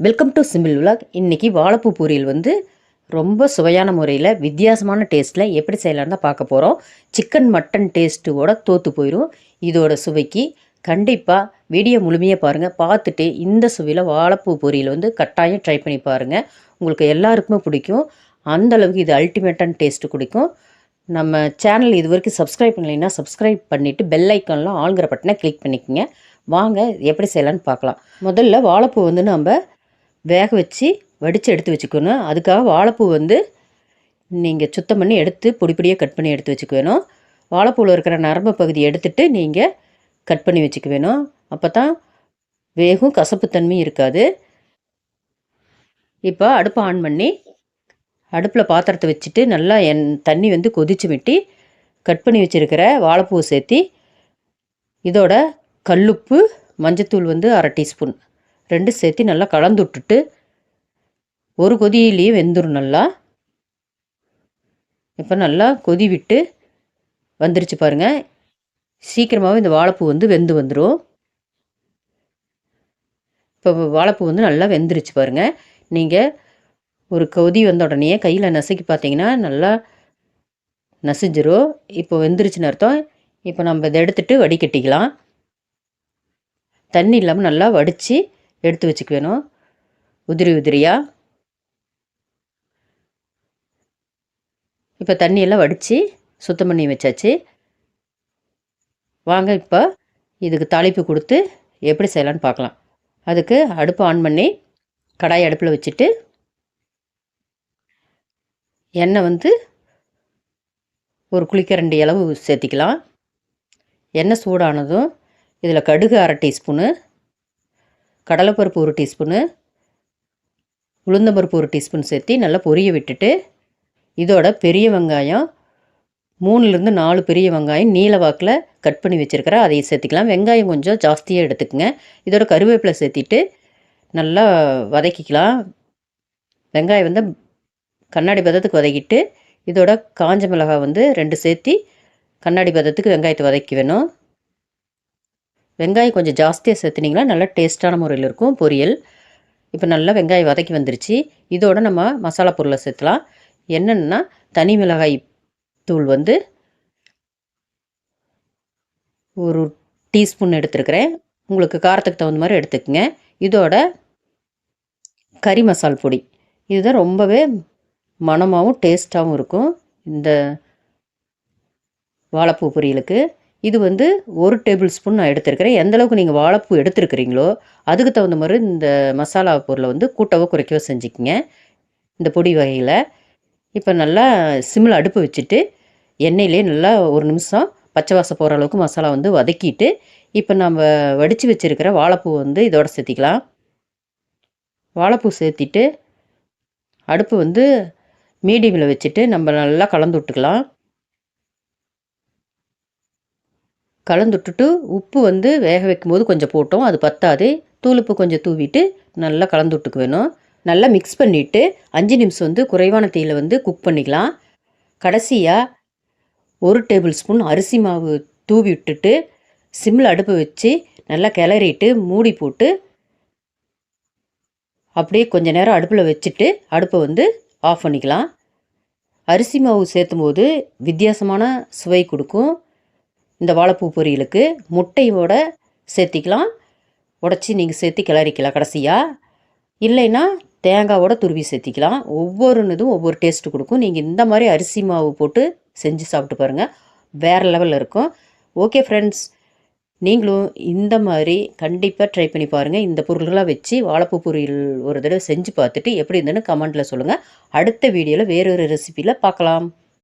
Welcome to simple vlog இன்றைக்கி வாழைப்பூ பொரியல் வந்து ரொம்ப சுவையான முறையில் வித்தியாசமான டேஸ்ட்டில் எப்படி செய்யலான்னு தான் பார்க்க போகிறோம் சிக்கன் மட்டன் டேஸ்ட்டோட தோற்று போயிடும் இதோட சுவைக்கு கண்டிப்பாக வீடியோ முழுமையாக பாருங்கள் பார்த்துட்டு இந்த சுவையில் வாழைப்பூ பொரியல் வந்து கட்டாயம் ட்ரை பண்ணி பாருங்கள் உங்களுக்கு எல்லாருக்குமே பிடிக்கும். அந்தளவுக்கு இது அல்டிமேட்டான டேஸ்ட்டு கொடுக்கும். நம்ம சேனல் இது வரைக்கும் சப்ஸ்கிரைப் பண்ணலைன்னா சப்ஸ்கிரைப் பண்ணிவிட்டு பெல் ஐக்கான்லாம் ஆளுங்கிற பட்டனை கிளிக் பண்ணிக்கோங்க. வாங்க எப்படி செய்யலான்னு பார்க்கலாம். முதல்ல வாழைப்பூ வந்து நம்ம வேக வச்சு வடித்து எடுத்து வச்சுக்கணும். அதுக்காக வாழைப்பூ வந்து நீங்கள் சுத்தம் பண்ணி எடுத்து பொடி பொடியாக கட் பண்ணி எடுத்து வச்சுக்க வேணும். வாழைப்பூவில் இருக்கிற நரம்பு பகுதி எடுத்துட்டு நீங்கள் கட் பண்ணி வச்சுக்க வேணும். அப்போ தான் வேகும் கசப்புத்தன்மையும் இருக்காது. இப்போ அடுப்பை ஆன் பண்ணி அடுப்பில் பாத்திரத்தை வச்சுட்டு நல்லா என் தண்ணி வந்து கொதிச்சு விட்டு கட் பண்ணி வச்சுருக்கிற வாழைப்பூவை சேர்த்தி இதோட கல்லுப்பு மஞ்சத்தூள் வந்து அரை டீஸ்பூன். ரெண்டு சேர்த்து நல்லா கலந்து விட்டுட்டு ஒரு கொதியிலேயே வெந்துடும் நல்லா. இப்போ நல்லா கொதி விட்டு வந்துருச்சு பாருங்கள் சீக்கிரமாகவே இந்த வாழைப்பூ வந்து வெந்து வந்துடும் இப்போ வாழைப்பூ வந்து நல்லா வெந்துருச்சு பாருங்கள் நீங்கள் ஒரு கொதி வந்த உடனே கையில் நசுக்கி பார்த்தீங்கன்னா நல்லா நசிஞ்சிரும். இப்போ வெந்துருச்சுன்னு அர்த்தம். இப்போ நம்ம இதை எடுத்துகிட்டு வடிகட்டிக்கலாம். தண்ணி இல்லாமல் நல்லா வடித்து எடுத்து வச்சுக்க வேணும் உதிரி உதிரியாக இப்போ தண்ணியெல்லாம் வடித்து சுத்தம் பண்ணி வச்சாச்சு. வாங்க இப்போ இதுக்கு தாளிப்பு கொடுத்து எப்படி செய்யலான்னு பார்க்கலாம். அதுக்கு அடுப்பு ஆன் பண்ணி கடாய் அடுப்பில் வச்சுட்டு எண்ணெய் வந்து ஒரு குளிக்கரண்டி அளவு சேர்த்திக்கலாம். எண்ணெய் சூடானதும் இதில் கடுகு அரை டீஸ்பூனு கடலைப்பருப்பு ஒரு டீஸ்பூனு உளுந்தம்பருப்பு ஒரு டீஸ்பூன் சேர்த்து நல்லா பொரிய விட்டுட்டு இதோட பெரிய வெங்காயம் மூணுலேருந்து நாலு பெரிய வெங்காயம் நீல வாக்கில் கட் பண்ணி வச்சுருக்கிறேன் அதையும் சேர்த்திக்கலாம். வெங்காயம் கொஞ்சம் ஜாஸ்தியாக எடுத்துக்கங்க. இதோட கருவேப்பிலை சேர்த்திட்டு நல்லா வதக்கிக்கலாம். வெங்காயம் வந்து கண்ணாடி பதத்துக்கு வதக்கிட்டு இதோட காஞ்ச மிளகாய் வந்து ரெண்டு சேர்த்தி கண்ணாடி பதத்துக்கு வெங்காயத்தை வதக்கி வேணும் வெங்காயம் கொஞ்சம் ஜாஸ்தியாக சேர்த்துனிங்கன்னா நல்லா டேஸ்ட்டான முறையில் இருக்கும். பொரியல். இப்போ நல்லா வெங்காயம் வதக்கி வந்துருச்சு. இதோட நம்ம மசாலா பொருளை சேர்த்துலாம். என்னென்னா தனி மிளகாய் தூள் வந்து ஒரு டீஸ்பூன் எடுத்துருக்கிறேன். உங்களுக்கு காரத்துக்கு தகுந்த மாதிரி எடுத்துக்கோங்க. இதோட கறி மசால் பொடி. இதுதான் ரொம்பவே மணமாகவும் டேஸ்ட்டாகவும் இருக்கும். இந்த வாழைப்பூ பொரியலுக்கு. இது வந்து ஒரு டேபிள் ஸ்பூன் நான் எடுத்துருக்கிறேன். எந்தளவுக்கு நீங்கள் வாழைப்பூ எடுத்துருக்கிறீங்களோ அதுக்கு தகுந்த மாதிரி இந்த மசாலா பொருளை வந்து கூட்டவோ குறைக்கவோ செஞ்சுக்கிங்க. இந்த பொடி வகையில். இப்போ நல்லா சிம்மில் அடுப்பு வச்சுட்டு எண்ணெயிலே நல்லா ஒரு நிமிஷம் பச்சை வாசம் போகிற அளவுக்கு மசாலா வந்து வதக்கிட்டு இப்போ நம்ம வடித்து வச்சுருக்கிற வாழைப்பூ வந்து இதோட சேர்த்திக்கலாம். வாழைப்பூ சேர்த்திட்டு அடுப்பு வந்து மீடியமில் வச்சுட்டு நம்ம நல்லா கலந்து விட்டுக்கலாம். கலந்துட்டுட்டு உப்பு வந்து வேக வைக்கும்போது கொஞ்சம் போட்டோம். அது பத்தாது. தூளுப்பு கொஞ்சம் தூவிட்டு நல்லா கலந்துட்டுக்கு வேணும் நல்லா மிக்ஸ் பண்ணிவிட்டு அஞ்சு நிமிஷம் வந்து குறைவான தீயில் வந்து குக் பண்ணிக்கலாம். கடைசியாக ஒரு டேபிள் ஸ்பூன் அரிசி மாவு தூவி விட்டுட்டு சிம்மில் அடுப்பு வச்சு நல்லா கிளறிட்டு மூடி போட்டு அப்படியே கொஞ்சம் நேரம் அடுப்பில் வச்சுட்டு அடுப்பை வந்து ஆஃப் பண்ணிக்கலாம். அரிசி மாவு சேர்த்தும் போது வித்தியாசமான சுவை கொடுக்கும். இந்த வாழைப்பூ பொரியலுக்கு முட்டையோட சேர்த்திக்கலாம். உடச்சி நீங்கள் சேர்த்து கிளறிக்கலாம் கடைசியாக இல்லைன்னா தேங்காவோட துருவி சேர்த்திக்கலாம். ஒவ்வொரு இதுவும் ஒவ்வொரு டேஸ்ட்டு கொடுக்கும். நீங்கள் இந்த மாதிரி அரிசி மாவு போட்டு செஞ்சு சாப்பிட்டு பாருங்கள் வேறு லெவலில் இருக்கும். ஓகே ஃப்ரெண்ட்ஸ் நீங்களும் இந்த மாதிரி கண்டிப்பாக ட்ரை பண்ணி பாருங்கள் இந்த பொருள்களாக வச்சு வாழைப்பூ பொரியல் ஒரு தடவை செஞ்சு பார்த்துட்டு எப்படி இருந்ததுன்னு கமெண்ட்டில் சொல்லுங்கள் அடுத்த வீடியோவில் வேறொரு ரெசிப்பியில் பார்க்கலாம்.